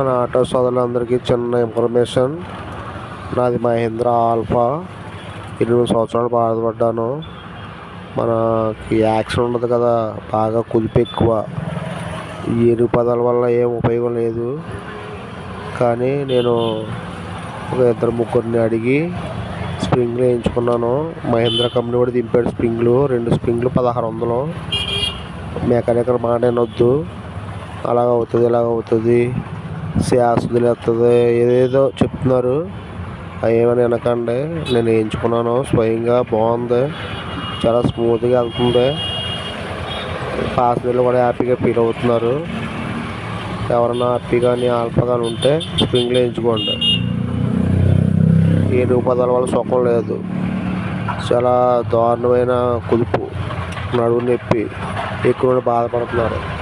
మన ఆటో సోదరులందరికీ చిన్న ఇన్ఫర్మేషన్. నాది మహేంద్ర ఆల్ఫా. ఎనిమిది సంవత్సరాలు బాధపడ్డాను. మనకి యాక్షన్ ఉండదు కదా బాగా కుదిపి ఎక్కువ. ఈ పదాల వల్ల ఏం ఉపయోగం లేదు. కానీ నేను ఒక ఇద్దరు ముగ్గురిని అడిగి స్ప్రింగ్లు వేయించుకున్నాను. మహేంద్ర కంపెనీ కూడా దింపాడు స్ప్రింగ్లు. రెండు స్ప్రింగ్లు పదహారు వందలు. మెకానికల్ మాట వినొద్దు అలాగ అవుతుంది ఇలాగ అవుతుంది. శాస్ వదిలేస్తుంది ఏదేదో చెప్తున్నారు. ఏమని వినకండి నేను వేయించుకున్నాను. స్వయంగా బాగుంది. చాలా స్మూత్గా వెళ్తుంది. పాసెంజర్లు కూడా హ్యాపీగా ఫీల్ అవుతున్నారు. ఎవరన్నా హ్యాపీ కానీ ఆల్ఫా కానీ ఉంటే స్ప్రింగ్లు వేయించుకోండి. ఏ పదాల వల్ల సుఖం లేదు. చాలా దారుణమైన కుదుపు. నడువు నొప్పి. ఎక్కువ బాధపడుతున్నారు.